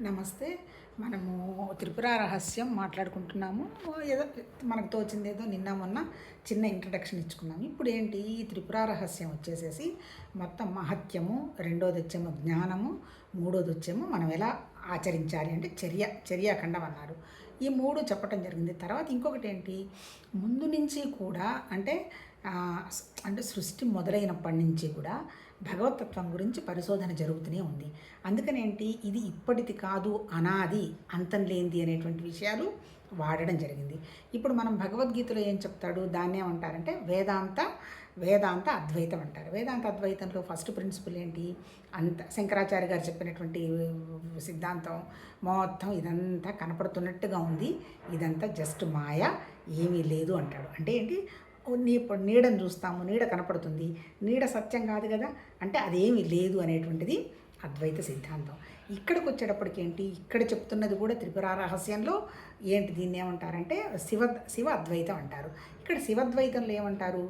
నమస్తే. మనము త్రిపుర రహస్యం మాట్లాడుకుంటున్నాము. ఏదో మనకు తోచింది ఏదో నిన్న మొన్న చిన్న ఇంట్రడక్షన్ ఇచ్చుకున్నాము. ఇప్పుడు ఏంటి? ఈ త్రిపుర రహస్యం వచ్చేసేసి మొత్తం మహత్యము రెండోది వచ్చేమో జ్ఞానము మూడోది వచ్చేమో మనం ఎలా ఆచరించాలి అంటే చర్య చర్యాఖండం అన్నారు. ఈ మూడు చెప్పటం జరిగింది. తర్వాత ఇంకొకటి ఏంటి? ముందు నుంచి కూడా అంటే అంటే సృష్టి మొదలైనప్పటి నుంచి కూడా భగవతత్వం గురించి పరిశోధన జరుగుతూనే ఉంది. అందుకనేంటి? ఇది ఇప్పటిది కాదు అనాది అంతం లేనిది అనేటువంటి విషయాలు వాడడం జరిగింది. ఇప్పుడు మనం భగవద్గీతలో ఏం చెప్తాడు? దాన్ని ఏమంటారంటే వేదాంత వేదాంత అద్వైతం అంటారు. వేదాంత అద్వైతంలో ఫస్ట్ ప్రిన్సిపల్ ఏంటి? అంత శంకరాచార్య గారు చెప్పినటువంటి సిద్ధాంతం మొత్తం ఇదంతా కనపడుతున్నట్టుగా ఉంది. ఇదంతా జస్ట్ మాయ ఏమీ లేదు అంటాడు. అంటే ఏంటి? ఇప్పుడు నీడను చూస్తాము నీడ కనపడుతుంది. నీడ సత్యం కాదు కదా? అంటే అదేమీ లేదు అనేటువంటిది అద్వైత సిద్ధాంతం. ఇక్కడికి వచ్చేటప్పటికి ఏంటి? ఇక్కడ చెప్తున్నది కూడా త్రిపుర రహస్యంలో ఏంటి దీన్ని ఏమంటారంటే శివ శివ అద్వైతం అంటారు. ఇక్కడ శివద్వైతంలో ఏమంటారు?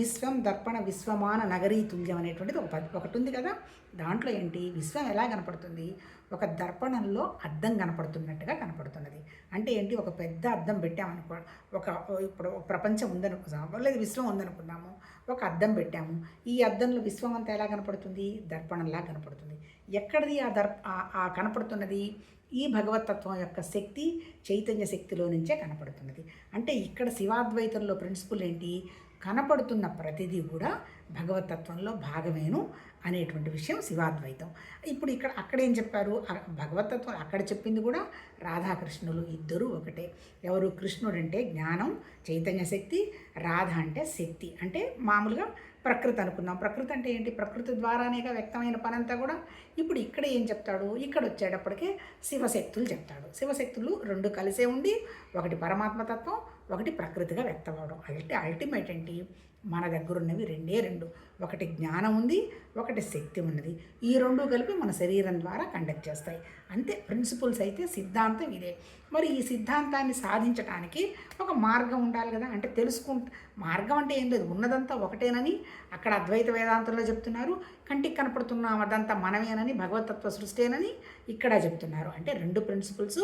విశ్వం దర్పణ విశ్వమాన నగరీ తుల్యం అనేటువంటిది ఒక ఒకటి ఉంది కదా? దాంట్లో ఏంటి? విశ్వం ఎలా కనపడుతుంది? ఒక దర్పణంలో అద్దం కనపడుతున్నట్టుగా కనపడుతున్నది. అంటే ఏంటి? ఒక పెద్ద అద్దం పెట్టామనుకో ఒక ఇప్పుడు ఒక ప్రపంచం ఉందనుకుందాము లేదు విశ్వం ఉందనుకున్నాము ఒక అద్దం పెట్టాము. ఈ అద్దంలో విశ్వం అంతా ఎలా కనపడుతుంది? దర్పణంలా కనపడుతుంది. ఎక్కడిది ఆ దర్ ఆ- ఆ కనపడుతున్నది? ఈ భగవతత్వం యొక్క శక్తి చైతన్య శక్తిలో నుంచే కనపడుతున్నది. అంటే ఇక్కడ శివాద్వైతంలో ప్రిన్సిపల్ ఏంటి? కనపడుతున్న ప్రతిదీ కూడా భగవతత్వంలో భాగమేను అనేటువంటి విషయం శివాద్వైతం. ఇప్పుడు ఇక్కడ అక్కడ ఏం చెప్పారు? భగవతత్వం అక్కడ చెప్పింది కూడా రాధాకృష్ణులు ఇద్దరూ ఒకటే. ఎవరు? కృష్ణుడు అంటే జ్ఞానం చైతన్య శక్తి రాధ అంటే శక్తి. అంటే మామూలుగా ప్రకృతి అనుకున్నాం ప్రకృతి అంటే ఏంటి? ప్రకృతి ద్వారానేగా వ్యక్తమైన పనంతా కూడా ఇప్పుడు ఇక్కడ ఏం చెప్తాడు? ఇక్కడ వచ్చేటప్పటికే శివశక్తులు చెప్తాడు. శివశక్తులు రెండు కలిసే ఉండి ఒకటి పరమాత్మతత్వం ఒకటి ప్రకృతిగా వ్యక్తమవడం. అంటే అల్టిమేట్ ఏంటి? మన దగ్గర ఉన్నవి రెండే రెండు. ఒకటి జ్ఞానం ఉంది ఒకటి శక్తి ఉన్నది. ఈ రెండు కలిపి మన శరీరం ద్వారా కండక్ట్ చేస్తాయి. అంతే ప్రిన్సిపల్స్ అయితే సిద్ధాంతం ఇదే. మరి ఈ సిద్ధాంతాన్ని సాధించడానికి ఒక మార్గం ఉండాలి కదా? అంటే తెలుసుకుంట మార్గం అంటే ఏం లేదు. ఉన్నదంతా ఒకటేనని అక్కడ అద్వైత వేదాంతంలో చెప్తున్నారు. కంటికి కనపడుతున్న అదంతా మనమేనని భగవతత్వ సృష్టేనని ఇక్కడ చెప్తున్నారు. అంటే రెండు ప్రిన్సిపల్స్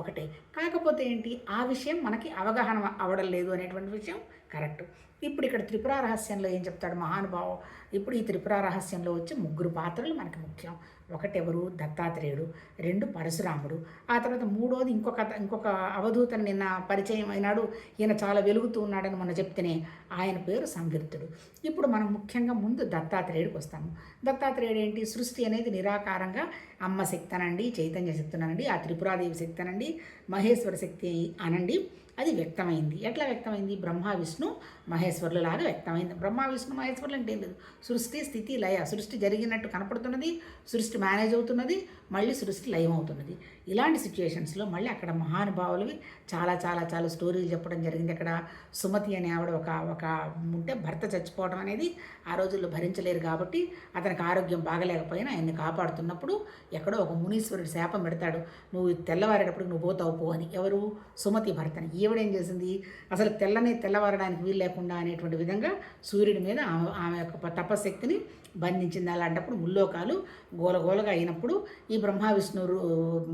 ఒకటే. కాకపోతే ఏంటి? ఆ విషయం మనకి అవగాహన అవడం లేదు అనేటువంటి విషయం కరెక్ట్ ఇప్పుడు ఇక్కడ త్రిపుర రహస్యంలో ఏం చెప్తాడు మహానుభావం ఇప్పుడు ఈ త్రిపుర రహస్యంలో వచ్చి ముగ్గురు పాత్రలు మనకి ముఖ్యం. ఒకటెవరు? దత్తాత్రేయుడు. రెండు పరశురాముడు. ఆ తర్వాత మూడోది ఇంకొక ఇంకొక అవధూతను నిన్న పరిచయం అయినాడు. ఈయన చాలా వెలుగుతూ ఉన్నాడని మొన్న చెప్తేనే ఆయన పేరు సంకీర్తుడు ఇప్పుడు మనం ముఖ్యంగా ముందు దత్తాత్రేయుడికి వస్తాము. దత్తాత్రేయుడు ఏంటి? సృష్టి అనేది నిరాకారంగా అమ్మ శక్తి అనండి చైతన్య శక్తి అనండి ఆ త్రిపురాదేవి శక్తి అనండి మహేశ్వర శక్తి అనండి. అది వ్యక్తమైంది. ఎట్లా వ్యక్తమైంది? బ్రహ్మ విష్ణు మహేశ్వరులు లాగా వ్యక్తమైంది. బ్రహ్మ విష్ణు మహేశ్వరులు అంటే లేదు. సృష్టి స్థితి లయ. సృష్టి జరిగినట్టు కనపడుతున్నది సృష్టి మేనేజ్ అవుతున్నది మళ్ళీ సృష్టి లయం అవుతున్నది. ఇలాంటి సిచ్యుయేషన్స్లో మళ్ళీ అక్కడ మహానుభావులవి చాలా చాలా చాలా స్టోరీలు చెప్పడం జరిగింది. అక్కడ సుమతి అనే ఆవిడ ఒక ఒక ఉంటే భర్త చచ్చిపోవడం అనేది ఆ రోజుల్లో భరించలేరు కాబట్టి అతనికి ఆరోగ్యం బాగలేకపోయినా ఆయన్ని కాపాడుతున్నప్పుడు ఎక్కడో ఒక మునీశ్వరుడు శాపం పెడతాడు. నువ్వు తెల్లవారేటప్పుడు నువ్వు పోతావు పో అని. ఎవరు? సుమతి భర్తని. ఈవిడేం చేసింది? అసలు తెల్లనే తెల్లవారడానికి వీలు లేకుండా అనేటువంటి విధంగా సూర్యుడి మీద ఆమె ఆమె యొక్క తపశక్తిని బంధించింది. అలాంటప్పుడు ముల్లోకాలు గోలగోలగా అయినప్పుడు ఈ బ్రహ్మ విష్ణు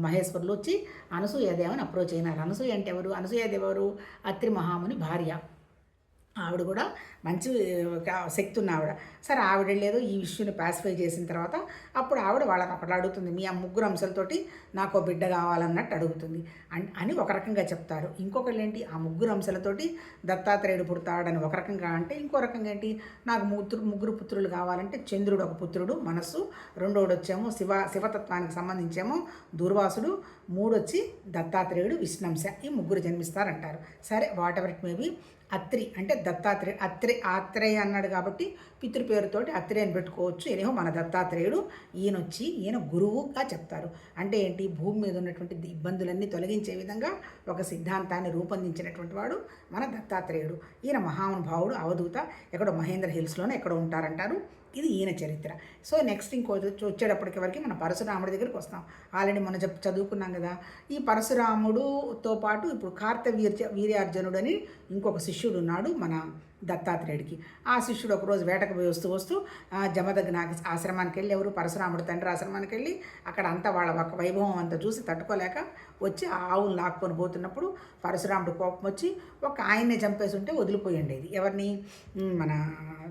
మహేశ్వరులు వచ్చి అనసూయదేవని అప్రోచ్ అయినారు. అనసూయ అంటే ఎవరు? అనసూయదేవి ఎవరు అత్రి మహాముని భార్య. ఆవిడ కూడా మంచి శక్తి ఉన్న ఆవిడ సరే ఆవిడ లేదు ఈ ఇష్యూని పాసిఫై చేసిన తర్వాత అప్పుడు ఆవిడ వాళ్ళని ఒకటి అడుగుతుంది మీ ఆ ముగ్గురు అంశాలతోటి నాకు బిడ్డ కావాలన్నట్టు అడుగుతుంది. అన్- అని ఒక రకంగా చెప్తారు. ఇంకొకళ్ళు ఏంటి ఆ ముగ్గురు అంశాలతోటి దత్తాత్రేయుడు పుడతాడని ఒక రకంగా అంటే ఇంకో రకంగా ఏంటి నాకు ముగ్గురు ముగ్గురు పుత్రులు కావాలంటే చంద్రుడు ఒక పుత్రుడు మనస్సు రెండోడు వచ్చేమో శివ శివతత్వానికి సంబంధించేమో దూర్వాసుడు మూడొచ్చి దత్తాత్రేయుడు విష్ణంశ ఈ ముగ్గురు జన్మిస్తారంటారు. సరే whatever it may be Atri అంటే దత్తాత్రేయ అత్రి ఆత్రేయ అన్నాడు కాబట్టి పితృ పేరుతోటి అత్రి అని పెట్టుకోవచ్చు. ఏనేమో మన దత్తాత్రేయుడు ఈయన వచ్చి ఈయన గురువుగా చెప్తారు. అంటే ఏంటి? భూమి మీద ఉన్నటువంటి ఇబ్బందులన్నీ తొలగించే విధంగా ఒక సిద్ధాంతాన్ని రూపొందించినటువంటి వాడు మన దత్తాత్రేయుడు. ఈయన మహానుభావుడు అవధూత ఎక్కడో మహేంద్ర హిల్స్లోనే ఎక్కడో ఉంటారంటారు. ఇది ఈయన చరిత్ర. సో నెక్స్ట్ ఇంకో వచ్చేటప్పటికి వరకు మన పరశురాముడి దగ్గరికి వస్తాం. ఆల్రెడీ మనం చెప్ చదువుకున్నాం కదా. ఈ పరశురాముడుతో పాటు ఇప్పుడు కార్తవీర్య వీర్యార్జునుడు అని ఇంకొక శిష్యుడు ఉన్నాడు మన దత్తాత్రేయుడికి. ఆ శిష్యుడు ఒకరోజు వేటకు పోయి వస్తూ వస్తూ ఆ, జమదగ్న ఆశ్రమానికి వెళ్ళి ఎవరు? పరశురాముడు తండ్రి ఆశ్రమానికి వెళ్ళి అక్కడ అంతా వాళ్ళ ఒక వైభవం అంతా చూసి తట్టుకోలేక వచ్చి ఆ లాక్కొని పోతున్నప్పుడు పరశురాముడు కోపం వచ్చి ఒక ఆయన్నే చంపేసి ఉంటే వదిలిపోయి ఉండేది ఎవరిని మన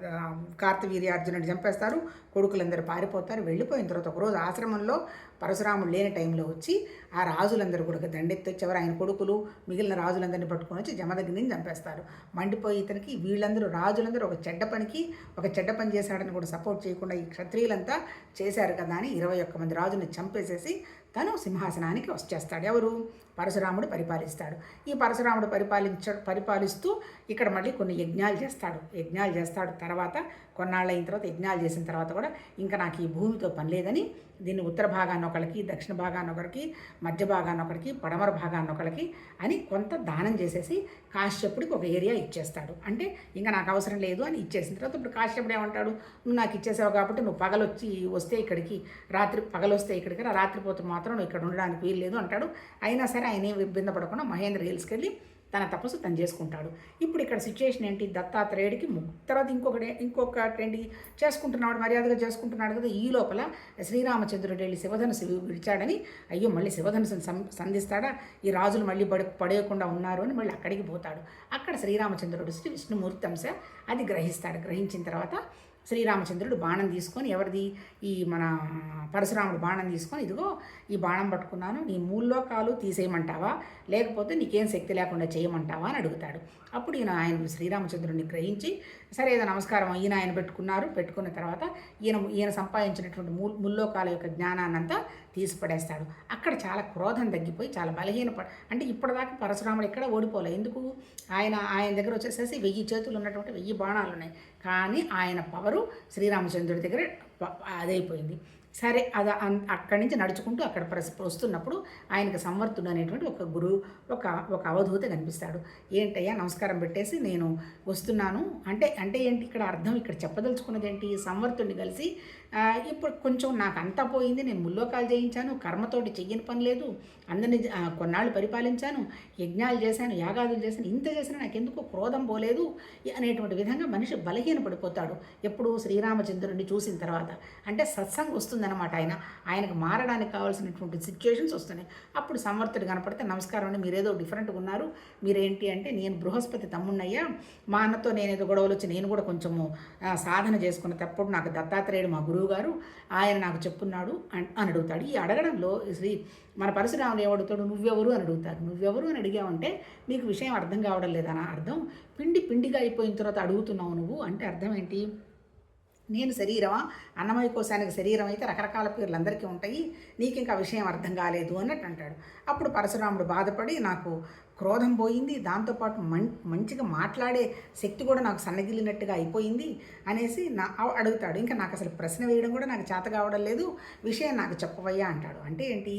ఆ, కార్తవీర్యార్జునుడు చంపేస్తారు కొడుకులందరూ పారిపోతారు. వెళ్ళిపోయిన తర్వాత ఒకరోజు ఆశ్రమంలో పరశురాముడు లేని టైంలో వచ్చి ఆ రాజులందరూ కూడా దండెత్తి వచ్చేవారు ఆయన కొడుకులు మిగిలిన రాజులందరినీ పట్టుకొని వచ్చి జమదగ్ని చంపేస్తారు. మండిపోయి ఇతనికి వీళ్ళందరూ రాజులందరూ ఒక చెడ్డ పనికి ఒక చెడ్డ పని చేశాడని కూడా సపోర్ట్ చేయకుండా ఈ క్షత్రియులంతా చేశారు కదా అని ఇరవై ఒక్క మంది రాజుని చంపేసేసి తను సింహాసనానికి వచ్చేస్తాడు ఎవరు? పరశురాముడు పరిపాలిస్తాడు. ఈ పరశురాముడు పరిపాలించ పరిపాలిస్తూ ఇక్కడ మళ్ళీ కొన్ని యజ్ఞాలు చేస్తాడు. యజ్ఞాలు చేస్తాడు తర్వాత కొన్నాళ్ళు అయిన తర్వాత యజ్ఞాలు చేసిన తర్వాత కూడా ఇంకా నాకు ఈ భూమితో పని లేదని దీన్ని ఉత్తర భాగాన్ని ఒకరికి దక్షిణ భాగాన్ని ఒకరికి మధ్య భాగాన్ని ఒకరికి పడమర భాగాన్ని ఒకరికి అని కొంత దానం చేసేసి కాశ్యపుడికి ఒక ఏరియా ఇచ్చేస్తాడు. అంటే ఇంకా నాకు అవసరం లేదు అని ఇచ్చేసిన తర్వాత ఇప్పుడు కాశ్యపుడు ఏమంటాడు? నువ్వు నాకు ఇచ్చేసావు కాబట్టి నువ్వు పగలొచ్చి వస్తే ఇక్కడికి రాత్రి పగలొస్తే ఇక్కడికి రాత్రిపోతే మాత్రం నువ్వు ఇక్కడ ఉండడానికి వీలు లేదు అంటాడు. అయినా సరే ఆయన ఏం ఇబ్బంది పడకుండా మహేంద్ర హిల్స్కి వెళ్ళి తన తపస్సు తను చేసుకుంటాడు. ఇప్పుడు ఇక్కడ సిచ్యుయేషన్ ఏంటి? దత్తాత్రేయుడికి తర్వాత ఇంకొకటి ఇంకొకటి ఏంటి చేసుకుంటున్నాడు మర్యాదగా చేసుకుంటున్నాడు కదా ఈ లోపల శ్రీరామచంద్రుడు వెళ్ళి శివధనుసు విడిచాడని అయ్యో మళ్ళీ శివధనుసుని సం సంధిస్తాడా? ఈ రాజులు మళ్ళీ పడి పడేయకుండా ఉన్నారు అని మళ్ళీ అక్కడికి పోతాడు. అక్కడ శ్రీరామచంద్రుడు శ్రీ విష్ణుమూర్తి అంశ అది గ్రహిస్తాడు. గ్రహించిన తర్వాత శ్రీరామచంద్రుడు బాణం తీసుకొని ఎవరిది? ఈ మన పరశురాముడు బాణం తీసుకొని ఇదిగో ఈ బాణం పట్టుకున్నాను నీ మూల్లోకాలు తీసేయమంటావా? లేకపోతే నీకేం శక్తి లేకుండా చేయమంటావా? అని అడుగుతాడు. అప్పుడు ఈయన ఆయన శ్రీరామచంద్రుడిని గ్రహించి సరే ఏదో నమస్కారం ఈయన ఆయన పెట్టుకున్నారు. పెట్టుకున్న తర్వాత ఈయన ఈయన సంపాదించినటువంటి మూ ముల్లోకాల యొక్క జ్ఞానాన్నంతా తీసిపడేస్తాడు. అక్కడ చాలా క్రోధం తగ్గిపోయి చాలా బలహీన ప- అంటే ఇప్పటిదాకా పరశురాముడు ఎక్కడ ఓడిపోలే. ఎందుకు? ఆయన ఆయన దగ్గర వచ్చేసేసి వెయ్యి చేతులు ఉన్నటువంటి వెయ్యి బాణాలు ఉన్నాయి కానీ ఆయన పవరు శ్రీరామచంద్రుడి దగ్గర అదైపోయింది. సరే అది అక్కడి నుంచి నడుచుకుంటూ అక్కడ ప్రస్ వస్తున్నప్పుడు ఆయనకు సంవర్తుడు అనేటువంటి ఒక గురువు ఒక ఒక అవధూత కనిపిస్తాడు. ఏంటయ్యా నమస్కారం పెట్టేసి నేను వస్తున్నాను. అంటే అంటే ఏంటి? ఇక్కడ అర్థం ఇక్కడ చెప్పదలుచుకున్నది ఏంటి సంవర్తుడిని కలిసి ఇప్పుడు కొంచెం నాకు అంతా పోయింది. నేను ముల్లోకాలు చేయించాను. కర్మతోటి చెయ్యని పని లేదు. అందరిని కొన్నాళ్ళు పరిపాలించాను. యజ్ఞాలు చేశాను యాగాదులు చేశాను. ఇంత చేసినా నాకు ఎందుకు క్రోధం పోలేదు? అనేటువంటి విధంగా మనిషి బలహీన పడిపోతాడు. ఎప్పుడు శ్రీరామచంద్రుడిని చూసిన తర్వాత. అంటే సత్సంగ్ వస్తుందన్నమాట ఆయన. ఆయనకు మారడానికి కావాల్సినటువంటి సిచ్యువేషన్స్ వస్తున్నాయి. అప్పుడు సమర్థుడు కనపడితే నమస్కారం అండి మీరేదో డిఫరెంట్గా ఉన్నారు. మీరేంటి అంటే నేను బృహస్పతి తమ్ముణ్ణయ్యా మా అన్నతో నేనేదో గొడవలు వచ్చి నేను కూడా కొంచెము సాధన చేసుకున్న తప్పుడు నాకు దత్తాత్రేయుడు మా గురువు గారు ఆయన నాకు చెప్పున్నాడు అన్- అని అడుగుతాడు. ఈ అడగడంలో శ్రీ మన పరశురాముడు ఏమడుగుతాడు? నువ్వెవరు? అని అడుగుతారు నువ్వెవరు? అని అడిగావంటే నీకు విషయం అర్థం కావడం లేదనా అర్థం పిండి పిండిగా అయిపోయిన తర్వాత అడుగుతున్నావు నువ్వు అంటే అర్థం ఏంటి? నేను శరీరమా? అన్నమయ కోశానికి శరీరం అయితే రకరకాల పేర్లు అందరికీ ఉంటాయి. నీకు ఇంకా విషయం అర్థం కాలేదు అన్నట్టు అంటాడు. అప్పుడు పరశురాముడు బాధపడి నాకు క్రోధం పోయింది దాంతోపాటు మం మంచిగా మాట్లాడే శక్తి కూడా నాకు సన్నగిలినట్టుగా అయిపోయింది అనేసి నా అడుగుతాడు. ఇంకా నాకు అసలు ప్రశ్న వేయడం కూడా నాకు చేత కావడం లేదు. విషయం నాకు చెప్పవయ్యా అంటాడు. అంటే ఏంటి?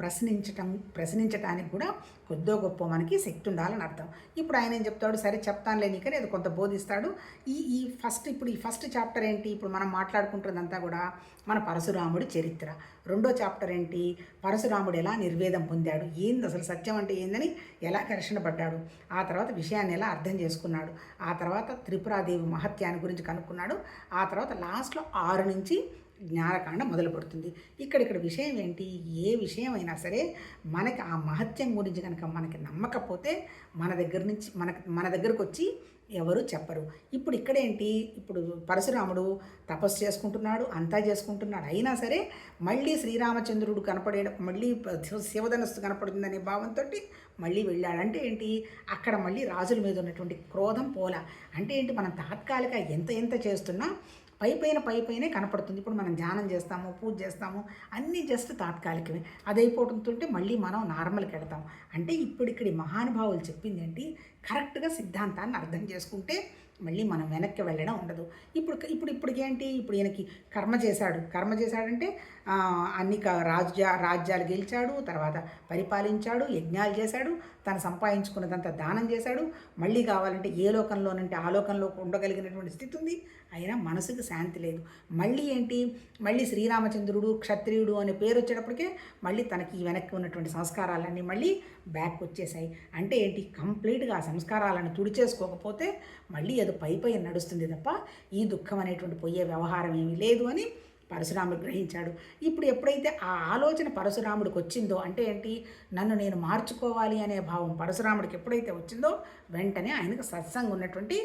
ప్రశ్నించటం ప్రశ్నించటానికి కూడా కొద్దో గొప్ప మనకి శక్తి ఉండాలని అర్థం. ఇప్పుడు ఆయన ఏం చెప్తాడు? సరే చెప్తానులే నీకని అది కొంత బోధిస్తాడు. ఈ ఈ ఫస్ట్ ఇప్పుడు ఈ ఫస్ట్ చాప్టర్ ఏంటి? ఇప్పుడు మనం మాట్లాడుకుంటున్నదంతా కూడా మన పరశురాముడి చరిత్ర. రెండో చాప్టర్ ఏంటి? పరశురాముడు ఎలా నిర్వేదం పొందాడు? ఏంది అసలు సత్యం అంటే ఏందని ఎలా ఘర్షణ పడ్డాడు? ఆ తర్వాత విషయాన్ని ఎలా అర్థం చేసుకున్నాడు? ఆ తర్వాత త్రిపురాదేవి మహత్యాన్ని గురించి కనుక్కున్నాడు. ఆ తర్వాత లాస్ట్లో ఆరు నుంచి జ్ఞానకాండ మొదలుపడుతుంది. ఇక్కడ ఇక్కడ విషయం ఏంటి ఏ విషయం అయినా సరే మనకి ఆ మహత్యం గురించి కనుక మనకి నమ్మకపోతే మన దగ్గర నుంచి మనకి మన దగ్గరకు వచ్చి ఎవరు చెప్పరు. ఇప్పుడు ఇక్కడేంటి ఇప్పుడు పరశురాముడు తపస్సు చేసుకుంటున్నాడు అంతా చేసుకుంటున్నాడు. అయినా సరే మళ్ళీ శ్రీరామచంద్రుడు కనపడే మళ్ళీ శివధనస్సు కనపడుతుందనే భావంతో మళ్ళీ వెళ్ళాడు. అంటే ఏంటి? అక్కడ మళ్ళీ రాజుల మీద ఉన్నటువంటి క్రోధం పోల. అంటే ఏంటి? మనం తాత్కాలిక ఎంత ఎంత చేస్తున్నా పై పైన పై పైనే కనపడుతుంది. ఇప్పుడు మనం ధ్యానం చేస్తాము పూజ చేస్తాము అన్నీ జస్ట్ తాత్కాలికమే. అది మళ్ళీ మనం నార్మల్కి వెడతాం అంటే ఇప్పుడు ఇక్కడి మహానుభావులు చెప్పింది ఏంటి? కరెక్ట్గా సిద్ధాంతాన్ని అర్థం చేసుకుంటే మళ్ళీ మనం వెనక్కి వెళ్ళడం ఉండదు. ఇప్పుడు ఇప్పుడు ఇప్పుడు ఏంటి? ఇప్పుడు ఈయనకి కర్మ చేశాడు. కర్మ చేశాడంటే అన్ని క- రాజ్య రాజ్యాలు గెలిచాడు తర్వాత పరిపాలించాడు యజ్ఞాలు చేశాడు తను సంపాదించుకున్నదంతా దానం చేశాడు. మళ్ళీ కావాలంటే ఏ లోకంలోనంటే ఆ లోకంలో ఉండగలిగినటువంటి స్థితి ఉంది. అయినా మనసుకు శాంతి లేదు. మళ్ళీ ఏంటి? మళ్ళీ శ్రీరామచంద్రుడు క్షత్రియుడు అనే పేరు వచ్చేటప్పటికే మళ్ళీ తనకి వెనక్కి ఉన్నటువంటి సంస్కారాలన్నీ మళ్ళీ బ్యాక్ వచ్చేసాయి. అంటే ఏంటి? కంప్లీట్గా ఆ సంస్కారాలను తుడిచేసుకోకపోతే మళ్ళీ అది పై పై నడుస్తుంది తప్ప ఈ దుఃఖం అనేటువంటి పోయే వ్యవహారం ఏమీ లేదు అని పరశురాముడు గ్రహించాడు. ఇప్పుడు ఎప్పుడైతే ఆ ఆలోచన పరశురాముడికి వచ్చిందో అంటే ఏంటి? నన్ను నేను మార్చుకోవాలి అనే భావం పరశురాముడికి ఎప్పుడైతే వచ్చిందో వెంటనే ఆయనకు సత్సంగం ఉన్నటువంటి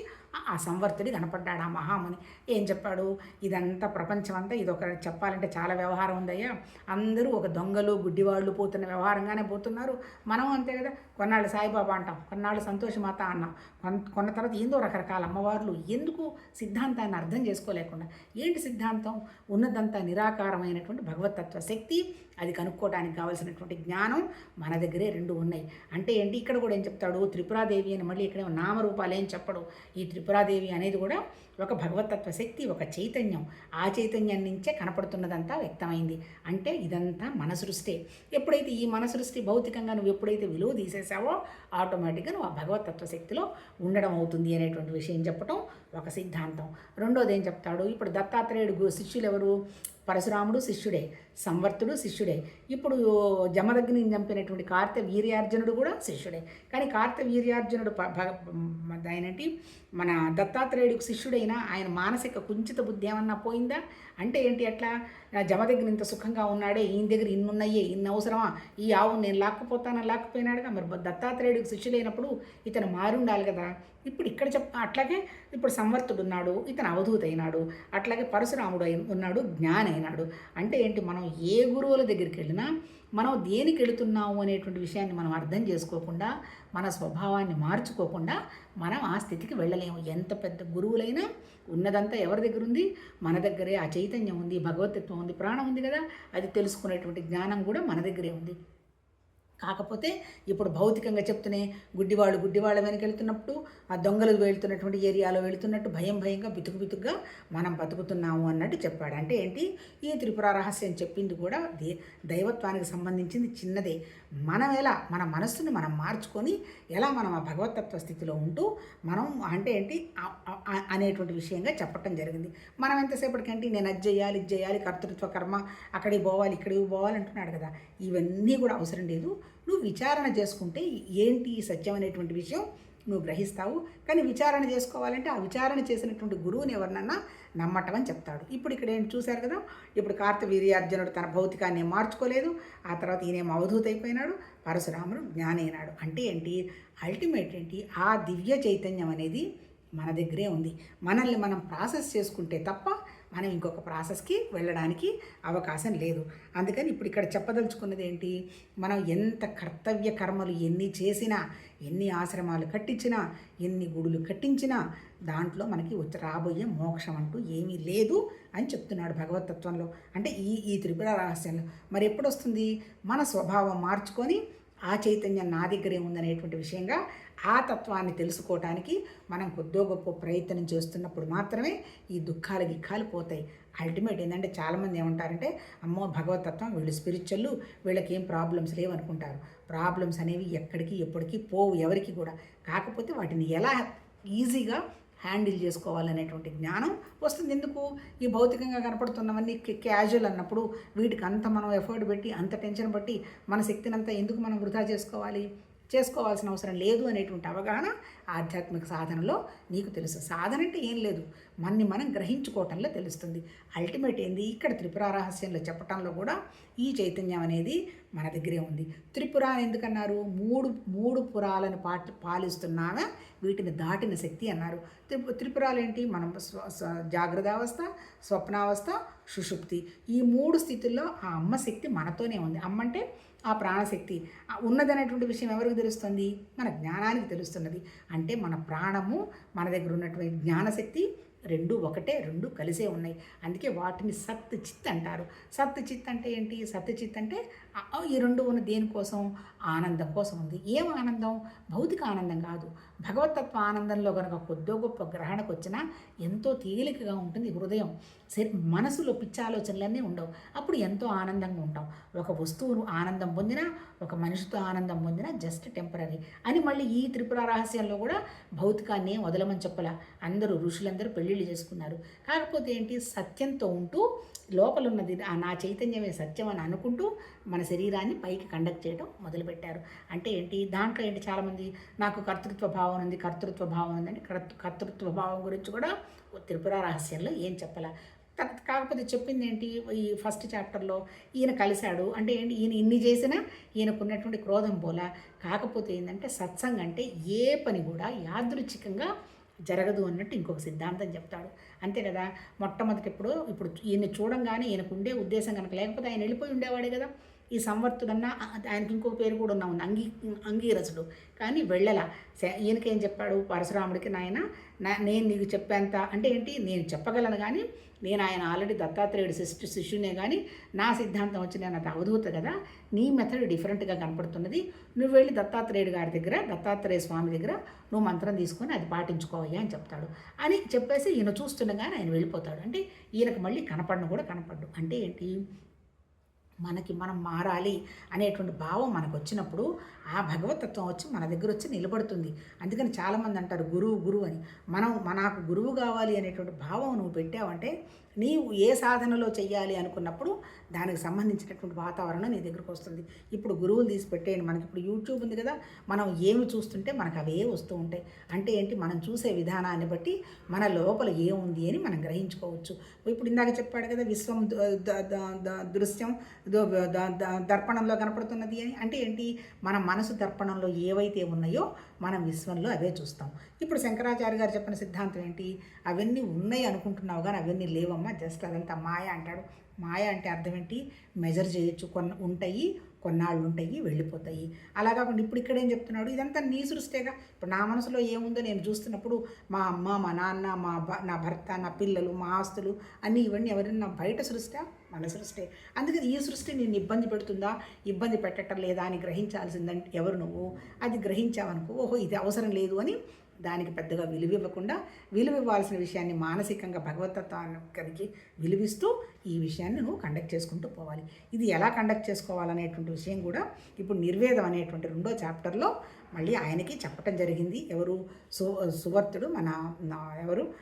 ఆ- సంవర్తుడి కనపడ్డాడు ఆ మహాముని. ఏం చెప్పాడు? ఇదంతా ప్రపంచం అంతా ఇది ఒక చెప్పాలంటే చాలా వ్యవహారం ఉందయ్యా. అందరూ ఒక దొంగలు గుడ్డివాళ్ళు పోతున్న వ్యవహారంగానే పోతున్నారు. మనం అంతే కదా? కొన్నాళ్ళు సాయిబాబా అంటాం కొన్నాళ్ళు సంతోషమాత అన్నాం. కొన్ కొన్న తర్వాత ఏందో రకరకాల అమ్మవార్లు ఎందుకు సిద్ధాంతాన్ని అర్థం చేసుకోలేకుండా ఏంటి సిద్ధాంతం? ఉన్నదంతా నిరాకారమైనటువంటి భగవతత్వ శక్తి అది కనుక్కోవడానికి కావాల్సినటువంటి జ్ఞానం మన దగ్గరే రెండు ఉన్నాయి. అంటే ఏంటి? ఇక్కడ కూడా ఏం చెప్తాడు? త్రిపురాదేవి అని మళ్ళీ ఇక్కడ నామరూపాలు ఏం చెప్పడు. ఈ త్రిపురాదేవి అనేది కూడా ఒక భగవతత్వ శక్తి ఒక చైతన్యం. ఆ చైతన్యం నుంచే కనపడుతున్నదంతా వ్యక్తమైంది. అంటే ఇదంతా మన సృష్టి. ఎప్పుడైతే ఈ మన సృష్టి భౌతికంగా నువ్వు ఎప్పుడైతే విలువ తీసేసావో ఆటోమేటిక్గా నువ్వు ఆ భగవతత్వ శక్తిలో ఉండడం అవుతుంది అనేటువంటి విషయం చెప్పటం ఒక సిద్ధాంతం. రెండోది ఏం చెప్తాడు? ఇప్పుడు దత్తాత్రేయుడు శిష్యులు ఎవరు? పరశురాముడు శిష్యుడే సంవర్తుడు శిష్యుడే. ఇప్పుడు జమదగ్ని చంపినటువంటి కార్త వీర్యార్జునుడు కూడా శిష్యుడే. కానీ కార్త వీర్యార్జునుడు ప- మన దత్తాత్రేయుడికి శిష్యుడైనా ఆయన మానసిక కుంచిత బుద్ధి ఏమన్నా పోయిందా? అంటే ఏంటి అట్లా? జమ దగ్గర ఇంత సుఖంగా ఉన్నాడే ఈయన దగ్గర ఇన్నున్నాయే ఇన్ని అవసరమా? ఈ ఆవు నేను లాక్కుపోతానని లాక్కుపోయినాడుగా? మరి దత్తాత్రేయుడికి శిష్యుడైనప్పుడు ఇతను మారి ఉండాలి కదా. ఇప్పుడు ఇక్కడ చెప్ అట్లాగే ఇప్పుడు సంవర్తుడు ఉన్నాడు ఇతను అవధూత అయినాడు అట్లాగే పరశురాముడు అయి ఉన్నాడు జ్ఞానైనాడు. అంటే ఏంటి? మనం ఏ గురువుల దగ్గరికి వెళ్ళినా మనం దేనికి వెళుతున్నాము అనేటువంటి విషయాన్ని మనం అర్థం చేసుకోకుండా మన స్వభావాన్ని మార్చుకోకుండా మనం ఆ స్థితికి వెళ్ళలేము. ఎంత పెద్ద గురువులైనా ఉన్నదంతా ఎవరి దగ్గర ఉంది? మన దగ్గరే. ఆ చైతన్యం ఉంది భగవతత్వం ఉంది ప్రాణం ఉంది కదా. అది తెలుసుకునేటువంటి జ్ఞానం కూడా మన దగ్గరే ఉంది. కాకపోతే ఇప్పుడు భౌతికంగా చెప్తూనే గుడ్డివాళ్ళు గుడ్డివాళ్ళ వెనక వెళ్తున్నప్పుడు ఆ దొంగలు వెళ్తున్నటువంటి ఏరియాలో వెళ్తున్నట్టు భయం భయంగా బితుకు బితుకుగా మనం బతుకుతున్నాము అన్నట్టు చెప్పాడు. అంటే ఏంటి? ఈ త్రిపుర రహస్యం చెప్పింది కూడా దే దైవత్వానికి సంబంధించింది చిన్నదే. మనం ఎలా మన మనస్సుని మనం మార్చుకొని ఎలా మనం ఆ భగవతత్వ స్థితిలో ఉంటూ మనం అంటే ఏంటి? అనేటువంటి విషయంగా చెప్పటం జరిగింది. మనం ఎంతసేపటికంటే నేను అది చేయాలి ఇది చేయాలి కర్తృత్వ కర్మ అక్కడికి పోవాలి ఇక్కడికి పోవాలి అంటున్నాడు కదా. ఇవన్నీ కూడా అవసరం లేదు. నువ్వు విచారణ చేసుకుంటే ఏంటి ఈ సత్యం అనేటువంటి విషయం నువ్వు గ్రహిస్తావు. కానీ విచారణ చేసుకోవాలంటే ఆ విచారణ చేసినటువంటి గురువుని ఎవరినన్నా నమ్మటం అని చెప్తాడు. ఇప్పుడు ఇక్కడ ఏంటి చూశారు కదా? ఇప్పుడు కార్తవీర్యార్జునుడు తన భౌతికాన్ని మార్చుకోలేదు. ఆ తర్వాత ఈయనేమో అవధూత అయిపోయినాడు. పరశురాముడు జ్ఞానైనాడు అంటే ఏంటి? అల్టిమేట్ ఏంటి? ఆ దివ్య చైతన్యం అనేది మన దగ్గరే ఉంది. మనల్ని మనం ప్రాసెస్ చేసుకుంటే తప్ప మనం ఇంకొక ప్రాసెస్కి వెళ్ళడానికి అవకాశం లేదు. అందుకని ఇప్పుడు ఇక్కడ చెప్పదలుచుకున్నది ఏంటి? మనం ఎంత కర్తవ్య కర్మలు ఎన్ని చేసినా ఎన్ని ఆశ్రమాలు కట్టించినా ఎన్ని గుడులు కట్టించినా దాంట్లో మనకి వచ్చి రాబోయే మోక్షం అంటూ ఏమీ లేదు అని చెప్తున్నాడు భగవతత్వంలో. అంటే ఈ ఈ త్రిపుర రహస్యంలో. మరి ఎప్పుడు వస్తుంది మన స్వభావం మార్చుకొని ఆ చైతన్యం నా దగ్గరే ఉందనేటువంటి విషయంగా ఆ తత్వాన్ని తెలుసుకోవటానికి మనం కొద్దో గొప్ప ప్రయత్నం చేస్తున్నప్పుడు మాత్రమే ఈ దుఃఖాలు గిక్కాలు పోతాయి. అల్టిమేట్ ఏంటంటే చాలామంది ఏమంటారంటే అమ్మో భగవతత్వం వీళ్ళు స్పిరిచువల్లు వీళ్ళకి ఏం ప్రాబ్లమ్స్ లేవనుకుంటారు. ప్రాబ్లమ్స్ అనేవి ఎక్కడికి ఎప్పటికీ పోవు ఎవరికి కూడా. కాకపోతే వాటిని ఎలా ఈజీగా హ్యాండిల్ చేసుకోవాలనేటువంటి జ్ఞానం వస్తుంది. ఎందుకు? ఈ భౌతికంగా కనపడుతున్నవన్నీ క్యాజువల్ అన్నప్పుడు వీటికి అంత మనం ఎఫర్ట్ పెట్టి అంత టెన్షన్ బట్టి మన శక్తిని అంతా ఎందుకు మనం వృధా చేసుకోవాలి? చేసుకోవాల్సిన అవసరం లేదు అనేటువంటి అవగాహన ఆధ్యాత్మిక సాధనలో నీకు తెలుసు. సాధన అంటే ఏం లేదు. మనని మనం గ్రహించుకోవటంలో తెలుస్తుంది. అల్టిమేట్ ఏంది? ఇక్కడ త్రిపుర రహస్యంలో చెప్పటంలో కూడా ఈ చైతన్యం అనేది మన దగ్గరే ఉంది. త్రిపుర అని ఎందుకన్నారు? మూడు మూడు పురాలను పాటి పాలిస్తున్నామే? వీటిని దాటిన శక్తి అన్నారు. త్రిపురాలు ఏంటి మనం జాగ్రత్తావస్థ స్వప్నావస్థ సుషుప్తి. ఈ మూడు స్థితుల్లో ఆ అమ్మ శక్తి మనతోనే ఉంది. అమ్మ అంటే ఆ ప్రాణశక్తి. ఆ ఉన్నదనేటువంటి విషయం ఎవరికి తెలుస్తుంది? మన జ్ఞానానికి తెలుస్తున్నది. అంటే మన ప్రాణము మన దగ్గర ఉన్నటువంటి జ్ఞానశక్తి రెండు ఒకటే రెండు కలిసే ఉన్నాయి. అందుకే వాటిని సత్ చిత్ అంటారు. సత్ చిత్ అంటే ఏంటి? సత్ చిత్ అంటే ఈ రెండు ఉన్న దేనికోసం ఆనందం కోసం ఉంది. ఏం ఆనందం? భౌతిక ఆనందం కాదు. భగవతత్వ ఆనందంలో కనుక కొద్దో గొప్ప గ్రహణకు వచ్చినా ఎంతో తేలికగా ఉంటుంది హృదయం. సరి మనసులో పిచ్చాలోచనలన్నీ ఉండవు. అప్పుడు ఎంతో ఆనందంగా ఉంటాం. ఒక వస్తువును ఆనందం పొందినా ఒక మనిషితో ఆనందం పొందినా జస్ట్ టెంపరీ అని మళ్ళీ ఈ త్రిపుర రహస్యంలో కూడా భౌతికాన్ని వదలమని చెప్పాల? అందరూ ఋషులందరూ పెళ్ళిళ్ళు చేసుకున్నారు. కాకపోతే ఏంటి? సత్యంతో ఉంటూ లోపల ఉన్నది నా చైతన్యమే సత్యం అని అనుకుంటూ మన శరీరాన్ని పైకి కండక్ట్ చేయడం మొదలుపెట్టారు. అంటే ఏంటి? దాంట్లో ఏంటి చాలామంది నాకు కర్తృత్వ భావం ఉంది కర్తృత్వ భావం ఉందని కర్తృ కర్తృత్వ భావం గురించి కూడా త్రిపుర రహస్యంలో ఏం చెప్పాల? కాకపోతే చెప్పింది ఏంటి? ఈ ఫస్ట్ చాప్టర్లో ఈయన కలిశాడు. అంటే ఏంటి? ఈయన ఇన్ని చేసినా ఈయనకున్నటువంటి క్రోధం పోలా. కాకపోతే ఏంటంటే సత్సంగం అంటే ఏ పని కూడా యాదృచ్ఛికంగా జరగదు అన్నట్టు ఇంకొక సిద్ధాంతం చెప్తాడు. అంతే కదా? మొట్టమొదటి ఇప్పుడు ఇప్పుడు ఈయన చూడంగానే ఈయనకు ఉండే ఉద్దేశం కనుక లేకపోతే ఆయన వెళ్ళిపోయి ఉండేవాడే కదా? ఈ సంవర్తుడన్న ఆయనకి ఇంకో పేరు కూడా ఉన్నా ఉంది అంగీ అంగీరసుడు. కానీ వెళ్ళలా. ఈయనకేం చెప్పాడు? పరశురాముడికి నాయన నేను నీకు చెప్పేంత అంటే ఏంటి? నేను చెప్పగలను కానీ నేను ఆయన ఆల్రెడీ దత్తాత్రేయుడు శిష్యు శిష్యునే కానీ నా సిద్ధాంతం వచ్చి నేను అది అవధూత కదా నీ మెథడ్ డిఫరెంట్గా కనపడుతున్నది. నువ్వు వెళ్ళి దత్తాత్రేయుడు గారి దగ్గర దత్తాత్రేయ స్వామి దగ్గర నువ్వు మంత్రం తీసుకొని అది పాటించుకోవయ్యా అని చెప్తాడు. అని చెప్పేసి ఈయన చూస్తుండగానే ఆయన వెళ్ళిపోతాడు. అంటే ఈయనకు మళ్ళీ కనపడను కూడా కనపడ్డు. అంటే ఏంటి? మనకి మనం మారాలి అనేటువంటి భావం మనకు వచ్చినప్పుడు ఆ భగవతత్వం వచ్చి మన దగ్గర వచ్చి నిలబడుతుంది. అందుకని చాలామంది అంటారు గురువు గురువు అని. మనం మనకు గురువు కావాలి అనేటువంటి భావం నువ్వు పెట్టావంటే నీవు ఏ సాధనలో చెయ్యాలి అనుకున్నప్పుడు దానికి సంబంధించినటువంటి వాతావరణం నీ దగ్గరకు వస్తుంది. ఇప్పుడు గురువులు తీసి పెట్టేయండి. మనకి ఇప్పుడు యూట్యూబ్ ఉంది కదా మనం ఏమి చూస్తుంటే మనకు అవే వస్తూ ఉంటాయి. అంటే ఏంటి? మనం చూసే విధానాన్ని బట్టి మన లోపల ఏముంది అని మనం గ్రహించుకోవచ్చు. ఇప్పుడు ఇందాక చెప్పాడు కదా విశ్వం ద- దృశ్యం దర్పణంలో కనపడుతున్నది అని. అంటే ఏంటి? మన మనసు దర్పణంలో ఏవైతే ఉన్నాయో మనం విశ్వంలో అవే చూస్తాం. ఇప్పుడు శంకరాచార్య గారు చెప్పిన సిద్ధాంతం ఏంటి? అవన్నీ ఉన్నాయి అనుకుంటున్నావు కానీ అవన్నీ లేవమ్మా జస్ట్ అదంతా మాయ అంటాడు. మాయ అంటే అర్థం ఏంటి? మెజర్ చేయొచ్చు. కొన్ని ఉంటాయి కొన్నాళ్ళు ఉంటాయి వెళ్ళిపోతాయి. అలా కాకుండా ఇప్పుడు ఇక్కడేం చెప్తున్నాడు? ఇదంతా నీ సృష్టిగా. ఇప్పుడు నా మనసులో ఏముందో నేను చూస్తున్నప్పుడు మా అమ్మ మా నాన్న మా భ- నా భర్త నా పిల్లలు మా ఆస్తులు అన్నీ ఇవన్నీ ఎవరైనా బయట సృష్టి మన సృష్టి. అందుకని ఈ సృష్టి నేను ఇబ్బంది పెడుతుందా? ఇబ్బంది పెట్టటం లేదా అని గ్రహించాల్సిందంటే ఎవరు నువ్వు? అది గ్రహించావనుకో ఓహో ఇది అవసరం లేదు అని దానికి పెద్దగా విలువ ఇవ్వకుండా విలువ ఇవ్వాల్సిన విషయాన్ని మానసికంగా భగవతత్వానికి విలువిస్తూ ఈ విషయాన్ని నువ్వు కండక్ట్ చేసుకుంటూ పోవాలి. ఇది ఎలా కండక్ట్ చేసుకోవాలనేటువంటి విషయం కూడా ఇప్పుడు నిర్వేదం అనేటువంటి రెండో చాప్టర్లో మళ్ళీ ఆయనకి చెప్పటం జరిగింది. ఎవరు? సు సువర్తుడు మన నా- ఎవరు?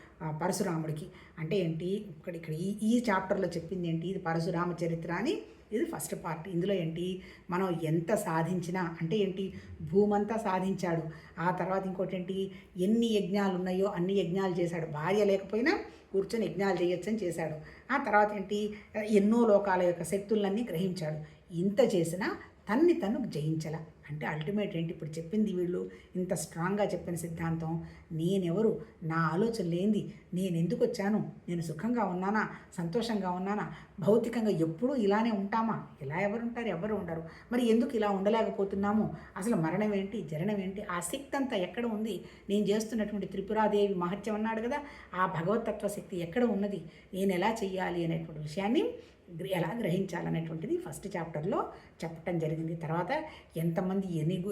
పరశురాముడికి. అంటే ఏంటి? ఇక్కడ ఇక్కడ ఈ ఈ చాప్టర్లో చెప్పింది ఏంటి? ఇది పరశురామ చరిత్ర అని ఇది ఫస్ట్ పార్ట్. ఇందులో ఏంటి? మనం ఎంత సాధించినా అంటే ఏంటి? భూమంతా సాధించాడు. ఆ తర్వాత ఇంకోటి ఏంటి? ఎన్ని యజ్ఞాలు ఉన్నాయో అన్ని యజ్ఞాలు చేశాడు. భార్య లేకపోయినా కూర్చొని యజ్ఞాలు చేయొచ్చని చేశాడు. ఆ తర్వాత ఏంటి? ఎన్నో లోకాల యొక్క శక్తులన్నీ గ్రహించాడు. ఇంత చేసినా తన్ని తను జయించల. అంటే అల్టిమేట్ ఏంటి? ఇప్పుడు చెప్పింది వీళ్ళు ఇంత స్ట్రాంగ్గా చెప్పిన సిద్ధాంతం. నేనెవరు? నా ఆలోచన లేనిది. నేను ఎందుకు వచ్చాను? నేను సుఖంగా ఉన్నానా? సంతోషంగా ఉన్నానా? భౌతికంగా ఎప్పుడూ ఇలానే ఉంటామా? ఇలా ఎవరు ఉంటారు? ఎవరు ఉండరు. మరి ఎందుకు ఇలా ఉండలేకపోతున్నాము? అసలు మరణం ఏంటి? జరణం ఏంటి? ఆ శక్తి అంతా ఎక్కడ ఉంది? నేను చేస్తున్నటువంటి త్రిపురాదేవి మహత్యం అన్నాడు కదా ఆ భగవతత్వ శక్తి ఎక్కడ ఉన్నది? నేను ఎలా చెయ్యాలి అనేటువంటి విషయాన్ని ఎలా గ్రహించాలనేటువంటిది ఫస్ట్ చాప్టర్లో చెప్పటం జరిగింది. తర్వాత ఎంతమంది ఎన్ని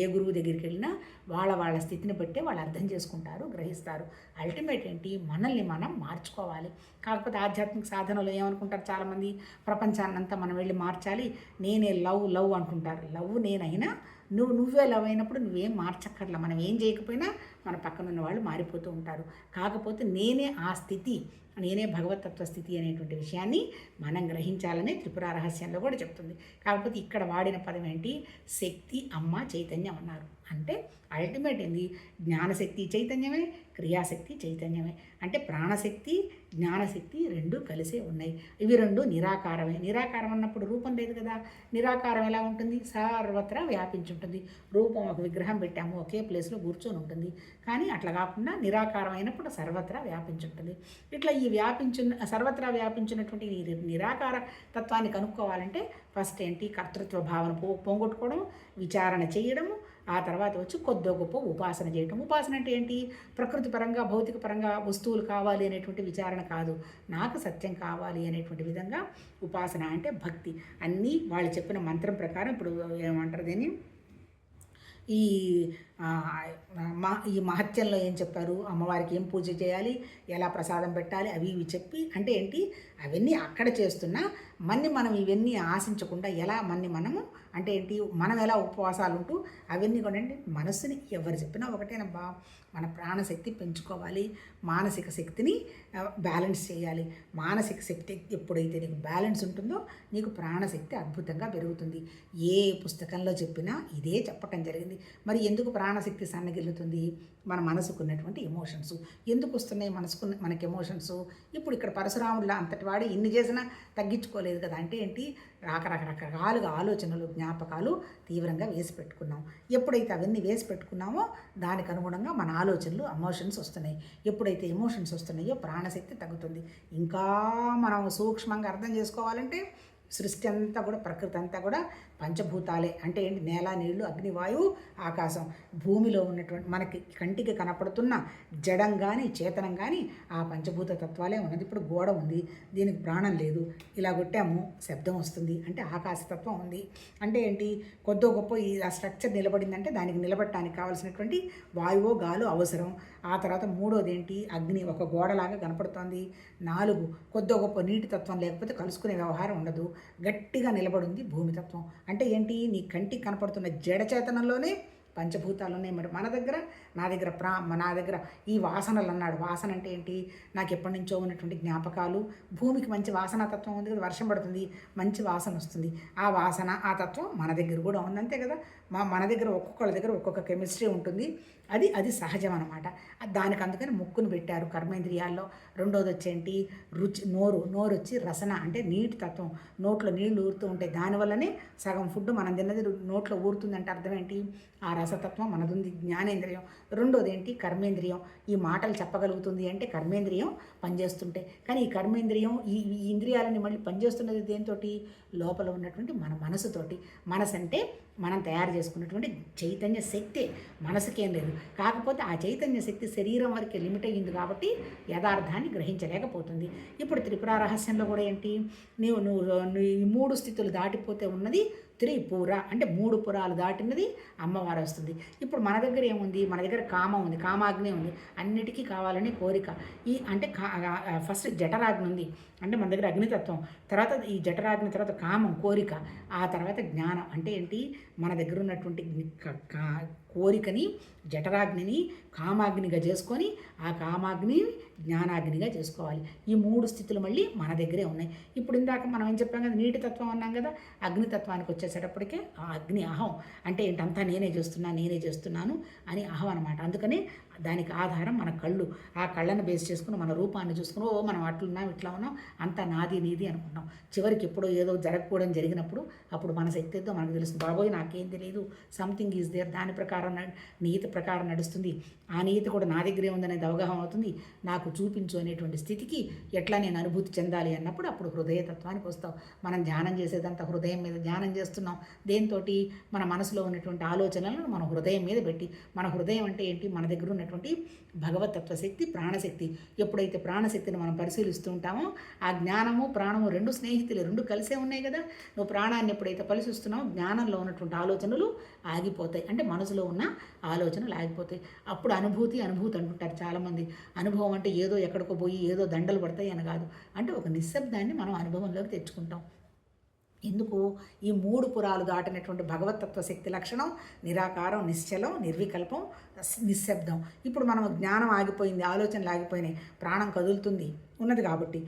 ఏ- గురువు దగ్గరికి వెళ్ళినా వాళ్ళ వాళ్ళ స్థితిని బట్టే వాళ్ళు అర్థం చేసుకుంటారు గ్రహిస్తారు. అల్టిమేట్ ఏంటి? మనల్ని మనం మార్చుకోవాలి. కాకపోతే ఆధ్యాత్మిక సాధనలో ఏమనుకుంటారు చాలామంది? ప్రపంచాన్నంతా మనం వెళ్ళి మార్చాలి. నేనే లవ్ లవ్ అంటుంటారు. లవ్ నేనైనా నువ్వు నువ్వే లవ్ అయినప్పుడు నువ్వేం మార్చక్కర్లా. మనం ఏం చేయకపోయినా మన పక్కనున్న వాళ్ళు మారిపోతూ ఉంటారు. కాకపోతే నేనే ఆ స్థితి నేనే భగవతత్వ స్థితి అనేటువంటి విషయాన్ని మనం గ్రహించాలని త్రిపుర రహస్యంలో కూడా చెప్తుంది. కాకపోతే ఇక్కడ వాడిన పదం ఏంటి? శక్తి అమ్మ చైతన్యం అన్నారు. అంటే అల్టిమేట్ ఏంది? జ్ఞానశక్తి చైతన్యమే క్రియాశక్తి చైతన్యమే. అంటే ప్రాణశక్తి జ్ఞానశక్తి రెండు కలిసే ఉన్నాయి. ఇవి రెండు నిరాకారమే. నిరాకారం అన్నప్పుడు రూపం లేదు కదా. నిరాకారం ఎలా ఉంటుంది? సర్వత్రా వ్యాపించి ఉంటుంది. రూపం ఒక విగ్రహం పెట్టాము ఒకే ప్లేస్లో కూర్చొని ఉంటుంది. కానీ అట్లా కాకుండా నిరాకారం అయినప్పుడు సర్వత్రా వ్యాపించి ఉంటుంది. ఇట్లా ఈ వ్యాపించిన సర్వత్రా వ్యాపించినటువంటి ఈ నిరాకార తత్వాన్ని కనుక్కోవాలంటే ఫస్ట్ ఏంటి? కర్తృత్వ భావన పో పోగొట్టుకోవడం విచారణ చేయడము ఆ తర్వాత వచ్చి కొద్దో గొప్ప ఉపాసన చేయటం. ఉపాసన అంటే ఏంటి? ప్రకృతి పరంగా భౌతిక పరంగా వస్తువులు కావాలి అనేటువంటి విచారణ కాదు. నాకు సత్యం కావాలి అనేటువంటి విధంగా ఉపాసన అంటే భక్తి. అన్నీ వాళ్ళు చెప్పిన మంత్రం ప్రకారం ఇప్పుడు ఏమంటారు దీన్ని? ఈ మహ ఈ మహత్యంలో ఏం చెప్పారు? అమ్మవారికి ఏం పూజ చేయాలి? ఎలా ప్రసాదం పెట్టాలి? అవి ఇవి చెప్పి అంటే ఏంటి? అవన్నీ అక్కడ చేస్తున్నా మన్ని మనం ఇవన్నీ ఆశించకుండా ఎలా మన్ని మనము అంటే ఏంటి? మనం ఎలా ఉపవాసాలు ఉంటూ అవన్నీ కూడా ఏంటి? మనస్సుని ఎవరు చెప్పినా ఒకటేనబ్బా. మన ప్రాణశక్తి పెంచుకోవాలి. మానసిక శక్తిని బ్యాలెన్స్ చేయాలి. మానసిక శక్తి ఎప్పుడైతే నీకు బ్యాలెన్స్ ఉంటుందో నీకు ప్రాణశక్తి అద్భుతంగా పెరుగుతుంది. ఏ పుస్తకంలో చెప్పినా ఇదే చెప్పటం జరిగింది. మరి ఎందుకు ప్రాణశక్తి సన్నగిల్లుతుంది? మన మనసుకున్నటువంటి ఎమోషన్స్ ఎందుకు వస్తున్నాయి మనసుకు మనకి ఎమోషన్స్ ఇప్పుడు ఇక్కడ పరశురాముళ్ళ అంతటి వాడు ఇన్ని చేసినా తగ్గించుకోలేదు కదా. అంటే ఏంటి? రకరకరకాలుగా ఆలోచనలు జ్ఞాపకాలు తీవ్రంగా వేసి పెట్టుకున్నాం. ఎప్పుడైతే అవన్నీ వేసి పెట్టుకున్నామో దానికి అనుగుణంగా మన ఆలోచనలు ఎమోషన్స్ వస్తున్నాయి. ఎప్పుడైతే ఎమోషన్స్ వస్తున్నాయో ప్రాణశక్తి తగ్గుతుంది. ఇంకా మనం సూక్ష్మంగా అర్థం చేసుకోవాలంటే సృష్టి అంతా కూడా ప్రకృతి అంతా కూడా పంచభూతాలే. అంటే ఏంటి? నేల నీళ్ళు అగ్నివాయువు ఆకాశం. భూమిలో ఉన్నటువంటి మనకి కంటికి కనపడుతున్న జడం కానీ చేతనం కానీ ఆ పంచభూత తత్వాలే ఉన్నది. ఇప్పుడు గోడ ఉంది. దీనికి ప్రాణం లేదు. ఇలా కొట్టాము శబ్దం వస్తుంది. అంటే ఆకాశతత్వం ఉంది. అంటే ఏంటి? కొద్దో గొప్ప ఈ ఆ స్ట్రక్చర్ నిలబడిందంటే దానికి నిలబడటానికి కావాల్సినటువంటి వాయువు గాలు అవసరం. ఆ తర్వాత మూడోది ఏంటి? అగ్ని ఒక గోడలాగా కనపడుతోంది. నాలుగు కొద్దో గొప్ప నీటి తత్వం లేకపోతే కలుసుకునే వ్యవహారం ఉండదు. గట్టిగా నిలబడింది భూమితత్వం అంటే ఏంటి? నీ కంటికి కనపడుతున్న జడ చేతనంలోనే పంచభూతాలు ఉన్నాయి మరి మన దగ్గర నా దగ్గర ప్రా నా దగ్గర ఈ వాసనలు అన్నాడు. వాసన అంటే ఏంటి? నాకు ఎప్పటి నుంచో ఉన్నటువంటి జ్ఞాపకాలు. భూమికి మంచి వాసన తత్వం ఉంది కదా వర్షం పడుతుంది మంచి వాసన వస్తుంది. ఆ వాసన ఆ తత్వం మన దగ్గర కూడా ఉంది. అంతే కదా? మా మన దగ్గర ఒక్కొక్కళ్ళ దగ్గర ఒక్కొక్క కెమిస్ట్రీ ఉంటుంది. అది అది సహజం అనమాట దానికి అందుకని ముక్కును పెట్టారు కర్మేంద్రియాల్లో. రెండోది వచ్చేంటి? రుచి నోరు. నోరు వచ్చి రసన అంటే నీటి తత్వం. నోట్లో నీళ్ళు ఊరుతూ ఉంటాయి దానివల్లనే సగం ఫుడ్ మనం తిన్నది నోట్లో ఊరుతుందంటే అర్థం ఏంటి? ఆ రసతత్వం మనదుంది. జ్ఞానేంద్రియం. రెండోది ఏంటి కర్మేంద్రియం. ఈ మాటలు చెప్పగలుగుతుంది అంటే కర్మేంద్రియం పనిచేస్తుంటే. కానీ ఈ కర్మేంద్రియం ఈ ఈ ఇంద్రియాలని మళ్ళీ పనిచేస్తున్నది దేంతో లోపల ఉన్నటువంటి మన మనసుతోటి. మనసు అంటే మనం తయారు చేసుకున్నటువంటి చైతన్య శక్తి. మనసుకేం లేదు. కాకపోతే ఆ చైతన్య శక్తి శరీరం వరకే లిమిట్ అయ్యింది కాబట్టి యథార్థాన్ని గ్రహించలేకపోతుంది. ఇప్పుడు త్రిపుర రహస్యంలో కూడా ఏంటి? నీవు నువ్వు నువ్వు ఈ మూడు స్థితులు దాటిపోతే ఉన్నది త్రిపుర అంటే మూడు పురాలు దాటినది అమ్మవారు వస్తుంది. ఇప్పుడు మన దగ్గర ఏముంది? మన దగ్గర కామం ఉంది కామాగ్ని ఉంది. అన్నిటికీ కావాలనే కోరిక. ఈ అంటే ఫస్ట్ జఠరాగ్ని ఉంది. అంటే మన దగ్గర అగ్నితత్వం. తర్వాత ఈ జఠరాగ్ని తర్వాత కామం కోరిక. ఆ తర్వాత జ్ఞానం. అంటే ఏంటి? మన దగ్గర ఉన్నటువంటి కోరికని జఠరాగ్నిని కామాగ్నిగా చేసుకొని ఆ కామాగ్ని జ్ఞానాగ్నిగా చేసుకోవాలి. ఈ మూడు స్థితులు మళ్ళీ మన దగ్గరే ఉన్నాయి. ఇప్పుడు ఇందాక మనం ఏం చెప్పాం కదా నీటి తత్వం అన్నాం కదా అగ్నితత్వానికి వచ్చేసేటప్పటికే ఆ అగ్ని అహం అంటే ఏంటంతా నేనే చేస్తున్నా నేనే చేస్తున్నాను అని అహం అనమాట అందుకని దానికి ఆధారం మన కళ్ళు. ఆ కళ్ళను బేస్ చేసుకుని మన రూపాన్ని చూసుకుని ఓ మనం అట్లున్నాం ఇట్లా ఉన్నాం అంతా నాది నీది అనుకున్నాం చివరికి ఎప్పుడో ఏదో జరగకూడదు జరిగినప్పుడు అప్పుడు మన శక్తి ఏదో మనకు తెలుస్తుంది. బాబోయ్ నాకేం తెలియదు సంథింగ్ ఈజ్ దేర్ దాని ప్రకారం నీతి ప్రకారం నడుస్తుంది. ఆ నీతి కూడా నా దగ్గరే ఉందనేది అవగాహన అవుతుంది. నాకు చూపించు అనేటువంటి స్థితికి ఎట్లా నేను అనుభూతి చెందాలి అన్నప్పుడు అప్పుడు హృదయతత్వానికి వస్తాం మనం ధ్యానం చేసేదంతా హృదయం మీద ధ్యానం చేస్తున్నాం. దేంతో మన మనసులో ఉన్నటువంటి ఆలోచనలను మన హృదయం మీద పెట్టి. మన హృదయం అంటే ఏంటి? మన దగ్గర ఉన్న ఉన్నటువంటి భగవతత్వ శక్తి ప్రాణశక్తి. ఎప్పుడైతే ప్రాణశక్తిని మనం పరిశీలిస్తూ ఉంటామో ఆ జ్ఞానము ప్రాణము రెండు స్నేహితులు రెండు కలిసే ఉన్నాయి కదా. నువ్వు ప్రాణాన్ని ఎప్పుడైతే పరిశీలిస్తున్నావో జ్ఞానంలో ఉన్నటువంటి ఆలోచనలు ఆగిపోతాయి. అంటే మనసులో ఉన్న ఆలోచనలు ఆగిపోతాయి. అప్పుడు అనుభూతి అనుభూతి అంటుంటారు చాలామంది. అనుభవం అంటే ఏదో ఎక్కడికో పోయి ఏదో దండలు పడతాయి అని కాదు. అంటే ఒక నిశ్శబ్దాన్ని మనం అనుభవంలోకి తెచ్చుకుంటాం. ఎందుకు ఈ మూడు పురాలు దాటినటువంటి భగవతత్వ శక్తి లక్షణం నిరాకారం నిశ్చలం నిర్వికల్పం నిశ్శబ్దం. ఇప్పుడు మనం జ్ఞానం ఆగిపోయింది ఆలోచనలు ఆగిపోయినాయి ప్రాణం కదులుతుంది ఉన్నది కాబట్టి.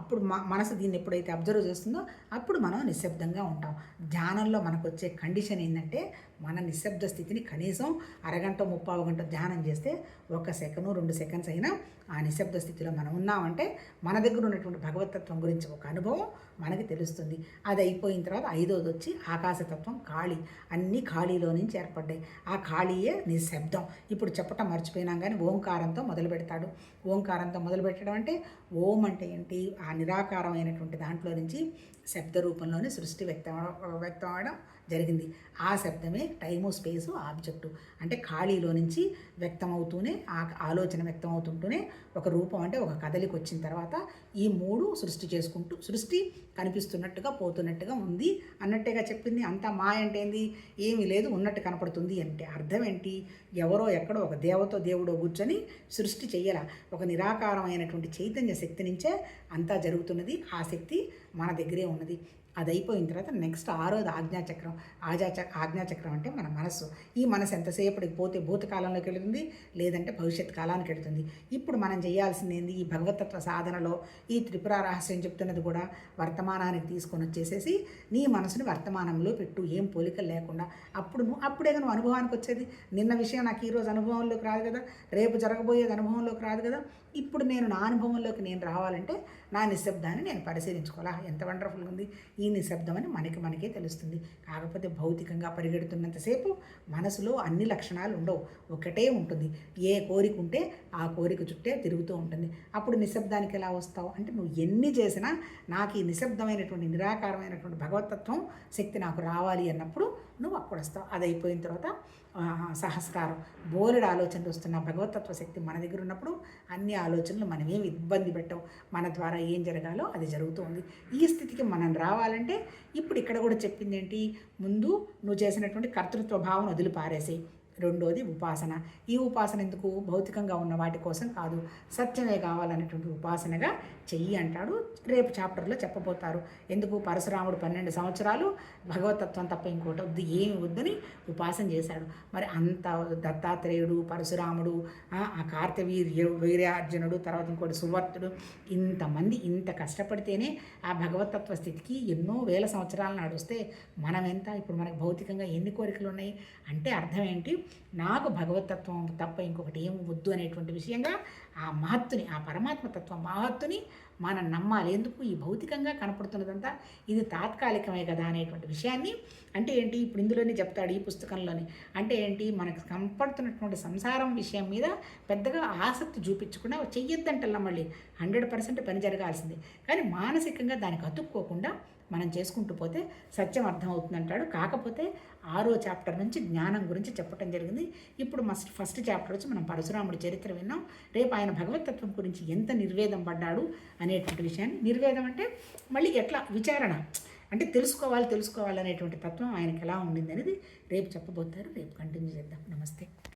అప్పుడు మనసు దీన్ని ఎప్పుడైతే అబ్జర్వ్ చేస్తుందో అప్పుడు మనం నిశ్శబ్దంగా ఉంటాం. ధ్యానంలో మనకు వచ్చే కండిషన్ ఏంటంటే మన నిశ్శబ్ద స్థితిని కనీసం అరగంట ముప్పావు గంట ధ్యానం చేస్తే ఒక సెకండ్ రెండు సెకండ్స్ అయినా ఆ నిశ్శబ్ద స్థితిలో మనం ఉన్నామంటే మన దగ్గర ఉన్నటువంటి భగవతత్వం గురించి ఒక అనుభవం మనకి తెలుస్తుంది. అది అయిపోయిన తర్వాత ఐదోది వచ్చి ఆకాశతత్వం ఖాళీ. అన్ని ఖాళీలో నుంచి ఏర్పడ్డాయి. ఆ ఖాళీయే నిశ్శబ్దం ఇప్పుడు చెప్పటం మర్చిపోయినాం కానీ ఓంకారంతో మొదలు పెడతాడు. ఓంకారంతో మొదలు పెట్టడం అంటే ఓం అంటే ఏంటి? ఆ నిరాకారమైనటువంటి దాంట్లో నుంచి శబ్ద రూపంలోనే సృష్టి వ్యక్తం వ్యక్తం అవడం. జరిగింది. ఆ శబ్దమే టైము స్పేసు ఆబ్జెక్టు. అంటే ఖాళీలో నుంచి వ్యక్తమవుతూనే ఆ ఆలోచన వ్యక్తమవుతుంటూనే ఒక రూపం అంటే ఒక కదలికి వచ్చిన తర్వాత ఈ మూడు సృష్టి చేసుకుంటూ సృష్టి కనిపిస్తున్నట్టుగా పోతున్నట్టుగా ఉంది అన్నట్టుగా చెప్పింది. అంతా మా అంటే ఏంది? ఏమీ లేదు ఉన్నట్టు కనపడుతుంది అంటే అర్థం ఏంటి ఎవరో ఎక్కడో ఒక దేవతో దేవుడో కూర్చొని సృష్టి చెయ్యాల ఒక నిరాకారమైనటువంటి చైతన్య శక్తి నుంచే అంతా జరుగుతున్నది. ఆ శక్తి మన దగ్గరే ఉన్నది. అది అయిపోయిన తర్వాత నెక్స్ట్ ఆరోది ఆజ్ఞాచక్రం. ఆజాచ ఆజ్ఞాచక్రం అంటే మన మనస్సు. ఈ మనసు ఎంతసేపటికి పోతే భూతకాలంలోకి వెళుతుంది? లేదంటే భవిష్యత్ కాలానికి వెళుతుంది. ఇప్పుడు మనం చేయాల్సింది ఏంది? ఈ భగవతత్వ సాధనలో ఈ త్రిపుర రహస్యం చెప్తున్నది కూడా వర్తమానానికి తీసుకొని వచ్చేసేసి నీ మనసుని వర్తమానంలో పెట్టు. ఏం పోలికలు లేకుండా. అప్పుడు నువ్వు అప్పుడే నువ్వు అనుభవానికి వచ్చేది? నిన్న విషయం నాకు ఈరోజు అనుభవంలోకి రాదు కదా. రేపు జరగబోయేది అనుభవంలోకి రాదు కదా. ఇప్పుడు నేను నా అనుభవంలోకి నేను రావాలంటే నా నిశ్శబ్దాన్ని నేను పరిశీలించుకోవాలా? ఎంత వండర్ఫుల్గా ఉంది ఈ నిశ్శబ్దం అని మనకి మనకే తెలుస్తుంది. కాకపోతే భౌతికంగా పరిగెడుతున్నంతసేపు మనసులో అన్ని లక్షణాలు ఉండవు. ఒకటే ఉంటుంది. ఏ కోరిక ఉంటే ఆ కోరిక చుట్టే తిరుగుతూ ఉంటుంది. అప్పుడు నిశ్శబ్దానికి ఎలా వస్తావు? అంటే నువ్వు ఎన్ని చేసినా నాకు ఈ నిశ్శబ్దమైనటువంటి నిరాకారమైనటువంటి భగవతత్వం శక్తి నాకు రావాలి అన్నప్పుడు నువ్వు అప్పుడు వస్తావు అది అయిపోయిన తర్వాత సహస్కారం బోలెడు ఆలోచనలు వస్తున్న భగవతత్వ శక్తి మన దగ్గర ఉన్నప్పుడు అన్ని ఆలోచనలు మనం ఏమి ఇబ్బంది పెట్టవు మన ద్వారా ఏం జరగాలో అది జరుగుతుంది. ఈ స్థితికి మనం రావాలంటే ఇప్పుడు ఇక్కడ కూడా చెప్పింది ఏంటి? ముందు నువ్వు చేసినటువంటి కర్తృత్వ భావం వదిలిపారేసేయి. రెండోది ఉపాసన. ఈ ఉపాసన ఎందుకు భౌతికంగా ఉన్న వాటి కోసం కాదు సత్యమే కావాలనేటువంటి ఉపాసనగా చెయ్యి అంటాడు. రేపు చాప్టర్లో చెప్పబోతారు. ఎందుకు? పరశురాముడు పన్నెండు సంవత్సరాలు భగవతత్వం తప్ప ఇంకోటి వద్దు ఏమి వద్దని ఉపాసన చేశాడు. మరి అంత దత్తాత్రేయుడు పరశురాముడు ఆ ఆ కార్తవీర్య వీర్యార్జునుడు తర్వాత ఇంకోటి సువర్తుడు ఇంతమంది ఇంత కష్టపడితేనే ఆ భగవతత్వ స్థితికి ఎన్నో వేల సంవత్సరాలు నడుస్తే మనం ఎంత ఇప్పుడు మనకు భౌతికంగా ఎన్ని కోరికలు ఉన్నాయి అంటే అర్థం ఏంటి? నాకు భగవతత్వం తప్ప ఇంకొకటి ఏం వద్దు అనేటువంటి విషయంగా ఆ మహత్తుని ఆ పరమాత్మ తత్వ మహత్తుని మనం నమ్మాలి. ఎందుకు? ఈ భౌతికంగా కనపడుతున్నదంతా ఇది తాత్కాలికమే కదా అనేటువంటి విషయాన్ని. అంటే ఏంటి? ఇప్పుడు ఇందులోనే చెప్తాడు ఈ పుస్తకంలోని. అంటే ఏంటి? మనకు కనపడుతున్నటువంటి సంసారం విషయం మీద పెద్దగా ఆసక్తి చూపించకుండా చెయ్యొద్దంటల్లా మళ్ళీ. హండ్రెడ్ పర్సెంట్ పని జరగాల్సిందే. కానీ మానసికంగా దానికి అతుక్కోకుండా మనం చేసుకుంటూ పోతే సత్యం అర్థమవుతుందంటాడు. కాకపోతే ఆరో చాప్టర్ నుంచి జ్ఞానం గురించి చెప్పడం జరిగింది. ఇప్పుడు మస్ట్ ఫస్ట్ చాప్టర్ వచ్చి మనం పరశురాముడి చరిత్ర విన్నాం. రేపు ఆయన భగవతత్వం గురించి ఎంత నిర్వేదం పడ్డాడు అనేటువంటి విషయాన్ని. నిర్వేదం అంటే మళ్ళీ ఎట్లా విచారణ. అంటే తెలుసుకోవాలి తెలుసుకోవాలి అనేటువంటి తత్వం ఆయనకి ఎలా ఉండింది అనేది రేపు చెప్పబోతారు. రేపు కంటిన్యూ చేద్దాం. నమస్తే.